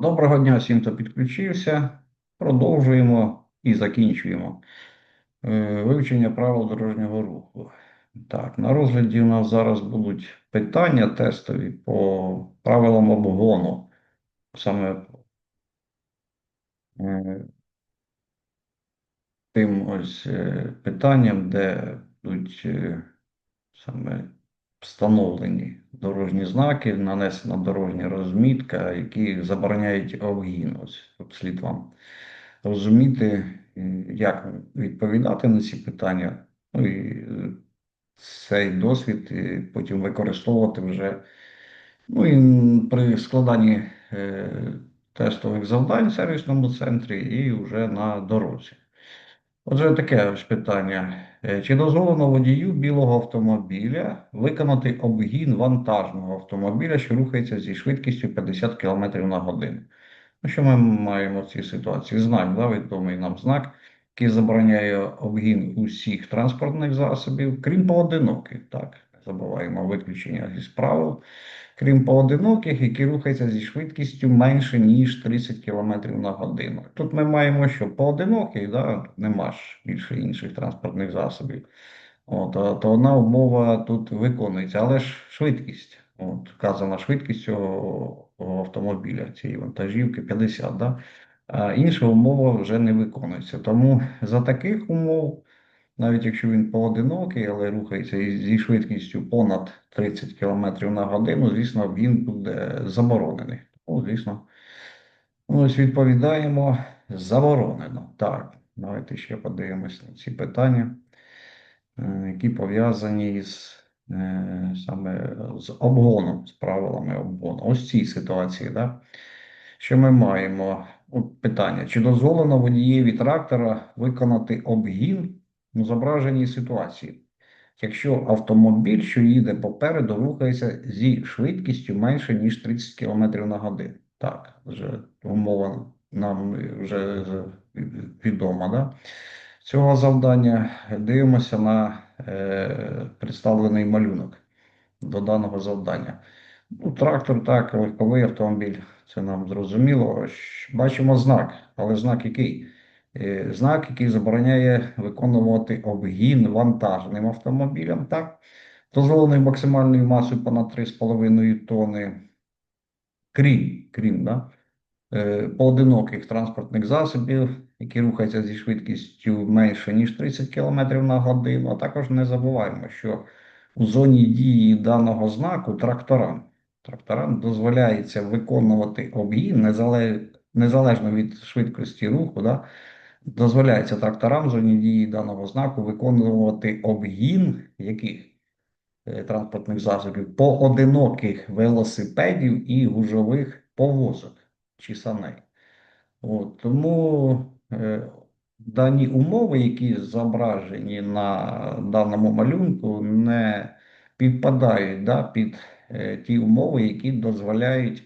Доброго дня всім, хто підключився. Продовжуємо і закінчуємо е, вивчення правил дорожнього руху. Так, на розгляді у нас зараз будуть питання тестові по правилам обгону. Саме е, тим ось е, питанням, де будуть саме встановлені дорожні знаки, нанесена дорожня розмітка, які забороняють обгін. Ось слід вам розуміти, е, як відповідати на ці питання. Ну і е, цей досвід е, потім використовувати вже ну, і при складанні тестових завдань в сервісному центрі і вже на дорозі. Отже, таке ж питання. Е, Чи дозволено водію білого автомобіля виконати обгін вантажного автомобіля, що рухається зі швидкістю 50 км на годину? Ну, що ми маємо в цій ситуації? Знак, да, відомий нам знак, який забороняє обгін усіх транспортних засобів, крім поодиноких. Так, забуваємо виключення із правил, крім поодиноких, які рухаються зі швидкістю менше, ніж 30 км на годину. Тут ми маємо, що поодиноких, да, нема ж більше інших транспортних засобів. От, то одна умова тут виконується, але ж швидкість. От, вказана швидкість цього автомобіля, цієї вантажівки 50, да? а інша умова вже не виконується. Тому за таких умов, навіть якщо він поодинокий, але рухається зі швидкістю понад 30 км на годину, звісно, він буде заборонений. Ну, звісно, ну, ось відповідаємо заборонено. Так, давайте ще подивимось на ці питання е, які пов'язані з е, саме з обгоном, з правилами обгону. Ось цій ситуації, да? що ми маємо? Питання: чи дозволено водієві трактора виконати обгін зображеній ситуації? Якщо автомобіль, що їде попереду, рухається зі швидкістю менше, ніж 30 км на годину. Так, вже умова нам вже відома, да? цього завдання дивимося на е, представлений малюнок до даного завдання. Ну, трактор, так, легковий автомобіль, це нам зрозуміло. Бачимо знак, але знак який? Е, Знак, який забороняє виконувати обгін вантажним автомобілям, так? Дозволений максимальною масою понад 3,5 тонни, крім, крім, да? е, поодиноких транспортних засобів, які рухаються зі швидкістю менше, ніж 30 км на годину. А також не забуваємо, що у зоні дії даного знаку тракторам, тракторам дозволяється виконувати обгін незалежно від швидкості руху. Да? Дозволяється тракторам зоні дії даного знаку виконувати обгін яких е, транспортних засобів поодиноких велосипедів і гужових повозок чи саней. От, тому е, дані умови, які зображені на даному малюнку, не підпадають да, під е, ті умови, які дозволяють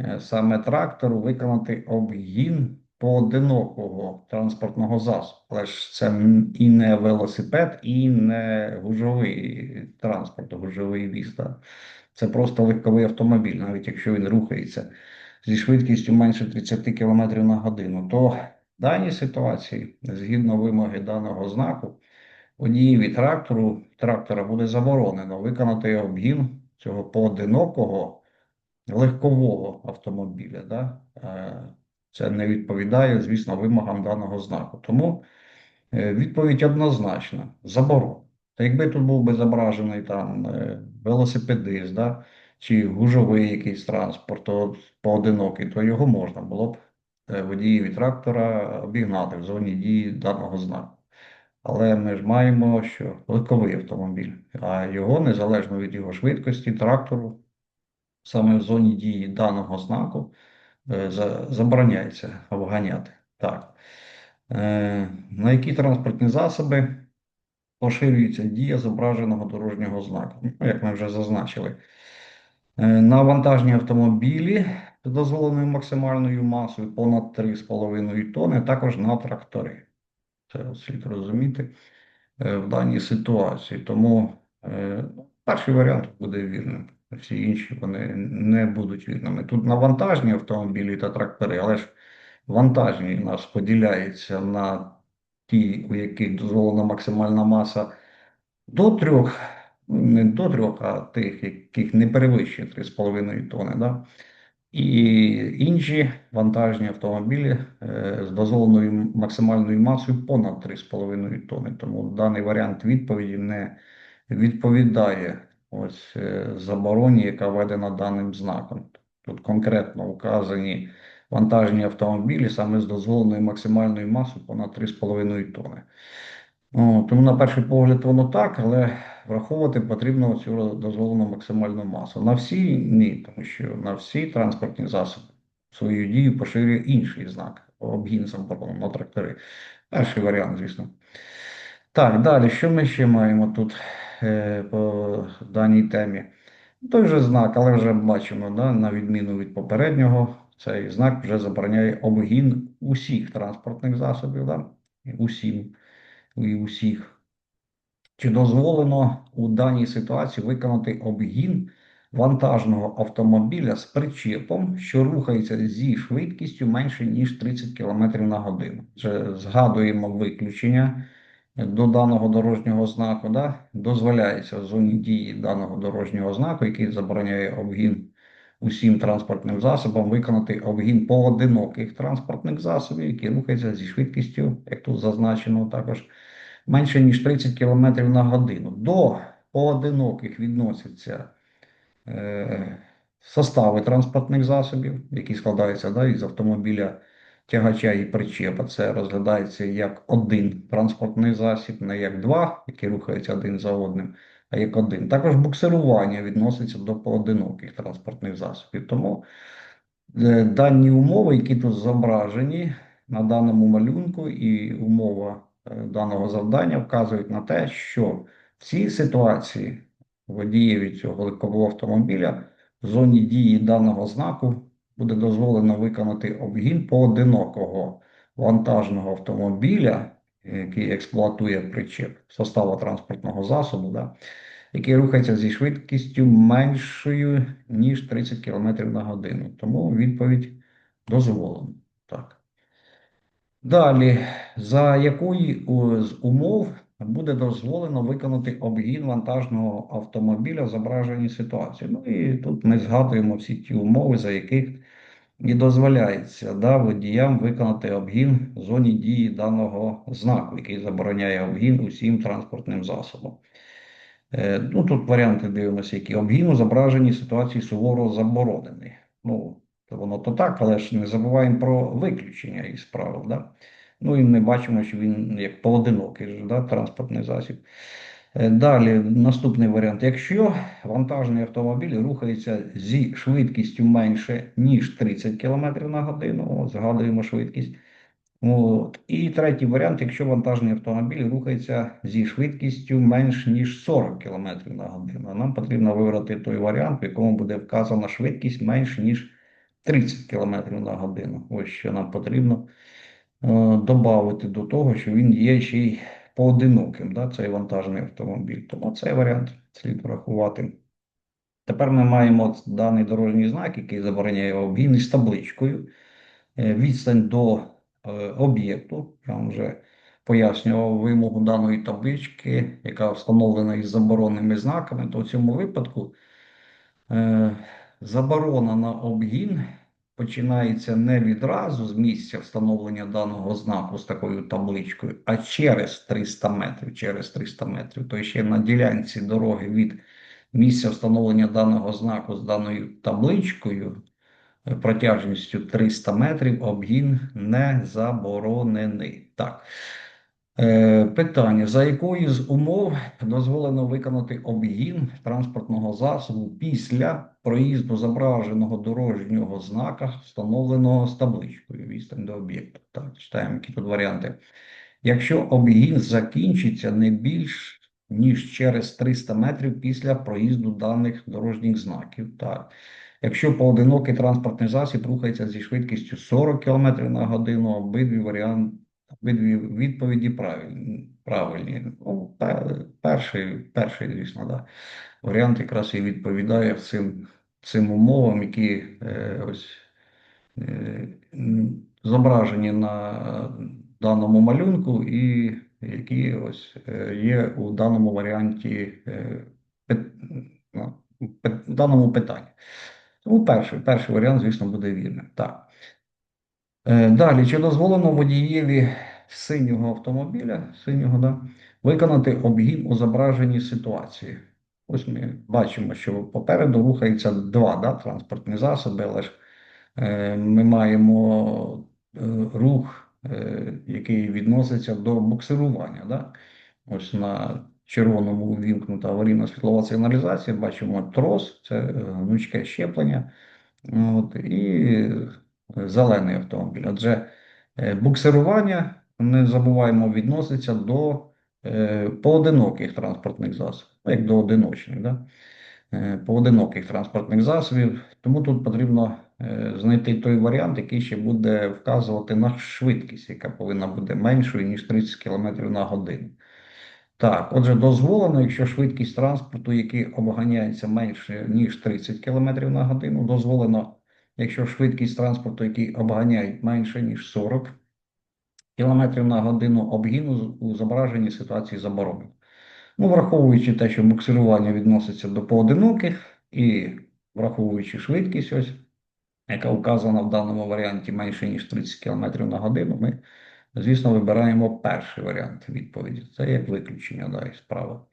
е, саме трактору виконати обгін поодинокого транспортного засобу. Але ж це і не велосипед, і не гужовий транспорт, гужовий віз. Це просто легковий автомобіль, навіть якщо він рухається зі швидкістю менше 30 км на годину, то в даній ситуації, згідно вимоги даного знаку, водієві трактору трактора буде заборонено виконати обгін цього поодинокого легкового автомобіля. Да? Це не відповідає, звісно, вимогам даного знаку. Тому е, відповідь однозначна: заборона. Та якби тут був би зображений там е, велосипедист, да? чи гужовий якийсь транспорт, то поодинокий, то його можна було б е, водієві трактора обігнати в зоні дії даного знаку. Але ми ж маємо, що легковий автомобіль, а його незалежно від його швидкості, трактору, саме в зоні дії даного знаку забороняється обганяти. Так. Е, На які транспортні засоби поширюється дія зображеного дорожнього знаку? Ну, як ми вже зазначили. Е, На вантажні автомобілі з дозволеною максимальною масою понад 3,5 тонни, також на трактори. Це слід розуміти е, в даній ситуації. Тому е, перший варіант буде вірним. Всі інші вони не будуть вірними. Тут навантажні автомобілі та трактори, але ж вантажні у нас поділяються на ті, у яких дозволена максимальна маса до трьох, не до трьох, а тих, яких не перевищує 3,5 тонни. Да? І інші вантажні автомобілі е, з дозволеною максимальною масою понад 3,5 тонни. Тому даний варіант відповіді не відповідає ось е, забороні, яка введена даним знаком. Тут конкретно вказані вантажні автомобілі саме з дозволеною максимальною масою понад 3,5 тонни. О, тому, на перший погляд, воно так, але враховувати потрібно цю дозволену максимальну масу. На всі ні, тому що на всі транспортні засоби свою дію поширює інший знак обгін заборону на трактори. Перший варіант, звісно. Так, далі, що ми ще маємо тут по даній темі? Той же знак, але вже бачимо, да, на відміну від попереднього, цей знак вже забороняє обгін усіх транспортних засобів, да, усім і усіх. Чи дозволено у даній ситуації виконати обгін вантажного автомобіля з причепом, що рухається зі швидкістю менше ніж 30 км на годину? Вже згадуємо виключення до даного дорожнього знаку. Да? Дозволяється в зоні дії даного дорожнього знаку, який забороняє обгін усім транспортним засобам, виконати обгін поодиноких транспортних засобів, які рухаються зі швидкістю, як тут зазначено також менше ніж 30 км на годину. До поодиноких відносяться е, состави транспортних засобів, які складаються да, із автомобіля тягача і причепа. Це розглядається як один транспортний засіб, не як два, які рухаються один за одним, а як один. Також буксирування відноситься до поодиноких транспортних засобів. Тому е, дані умови, які тут зображені на даному малюнку, і умова Е, даного завдання вказують на те, що в цій ситуації водієві цього легкового автомобіля в зоні дії даного знаку буде дозволено виконати обгін поодинокого вантажного автомобіля, який експлуатує причеп состава транспортного засобу, да, який рухається зі швидкістю меншою, ніж 30 км на годину. Тому відповідь дозволена. Так. Далі, за якої з умов буде дозволено виконати обгін вантажного автомобіля в зображеній ситуації? Ну і тут ми згадуємо всі ті умови, за яких і дозволяється да, водіям виконати обгін в зоні дії даного знаку, який забороняє обгін усім транспортним засобам. Е, ну, Тут варіанти дивимося, які обгін у зображеній ситуації суворо заборонений. Ну, то воно то так, але ж не забуваємо про виключення із правил. Да? Ну і ми бачимо, що він як поодинокий да, транспортний засіб. Е, далі, наступний варіант. Якщо вантажний автомобіль рухається зі швидкістю менше, ніж 30 км на годину, згадуємо швидкість. От. І третій варіант, якщо вантажний автомобіль рухається зі швидкістю менш ніж 40 км на годину. Нам потрібно вибрати той варіант, в якому буде вказана швидкість менш ніж 30 км на годину. Ось що нам потрібно е, додати до того, що він є ще й поодиноким, да, цей вантажний автомобіль. Тому цей варіант слід врахувати. Тепер ми маємо даний дорожній знак, який забороняє обгін із табличкою. Е, відстань до е, об'єкту. Я вам вже пояснював вимогу даної таблички, яка встановлена із заборонними знаками, то в цьому випадку. Заборона на обгін починається не відразу з місця встановлення даного знаку з такою табличкою, а через 300 метрів. Через 300 метрів. Тобто ще на ділянці дороги від місця встановлення даного знаку з даною табличкою е, протяжністю 300 метрів обгін не заборонений. Так. Е, питання: за якою з умов дозволено виконати обгін транспортного засобу після проїзду зображеного дорожнього знака, встановленого з табличкою відстань до об'єкту? Так, читаємо які тут варіанти. Якщо обгін закінчиться не більш ніж через 300 метрів після проїзду даних дорожніх знаків, так. Якщо поодинокий транспортний засіб рухається зі швидкістю 40 км на годину, обидві варіанти. Відповіді правильні. Ну, перший, перший, звісно, да. варіант якраз і відповідає цим, цим умовам, які е, ось е, зображені на даному малюнку, і які ось е, є у даному варіанті е, пит- ну, в даному питанні. Тому перший, перший варіант, звісно, буде вірним. Так. Е, Далі, чи дозволено водієві синього автомобіля, синього, да, виконати обгін у зображеній ситуації? Ось ми бачимо, що попереду рухається два да, транспортні засоби, але ж е, ми маємо е, рух, е, який відноситься до буксирування. Да? Ось на червоному увімкнута аварійна світлова сигналізація, бачимо трос, це е, гнучке щеплення. От, і зелений автомобіль. Отже, е, буксирування, не забуваємо, відноситься до е, поодиноких транспортних засобів, ну, як до одиночних, да? Е, поодиноких транспортних засобів. Тому тут потрібно знайти той варіант, який ще буде вказувати на швидкість, яка повинна бути меншою, ніж 30 км на годину. Так, отже, дозволено, якщо швидкість транспорту, який обганяється менше, ніж 30 км на годину, дозволено, якщо швидкість транспорту, який обганяють менше, ніж 40 км на годину, обгін у зображеній ситуації заборонено. Ну, враховуючи те, що буксирування відноситься до поодиноких, і враховуючи швидкість, ось, яка вказана в даному варіанті менше, ніж 30 км на годину, ми Звісно, вибираємо перший варіант відповіді. Це як виключення, да, справа.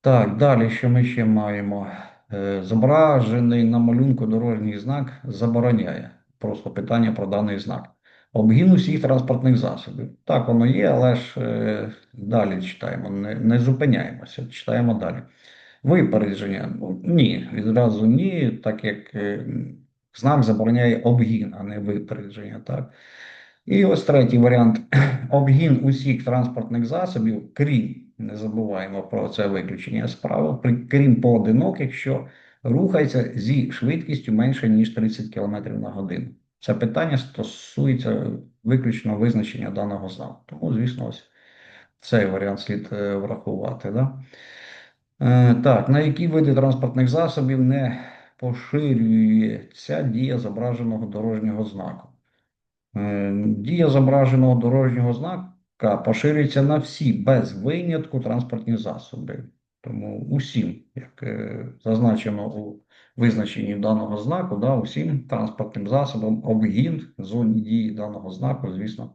Так, далі, що ми ще маємо? Е, Зображений на малюнку дорожній знак забороняє. Просто питання про даний знак. Обгін усіх транспортних засобів. Так, воно є, але ж е, далі читаємо, не, не зупиняємося, читаємо далі. Випередження. Ну, ні, відразу ні, так як е, знак забороняє обгін, а не випередження. Так? І ось третій варіант: обгін усіх транспортних засобів, крім, не забуваємо про це виключення справи, при- крім поодиноких, що рухається зі швидкістю менше, ніж 30 км на годину. Це питання стосується виключно визначення даного знаку. Тому, звісно, ось цей варіант слід е, врахувати. Да? Е, Так, на які види транспортних засобів не поширюється дія зображеного дорожнього знаку? Е, Дія зображеного дорожнього знака поширюється на всі без винятку транспортні засоби. Тому усім, як е, зазначено у визначенні даного знаку, да, усім транспортним засобам обгін зоні дії даного знаку, звісно,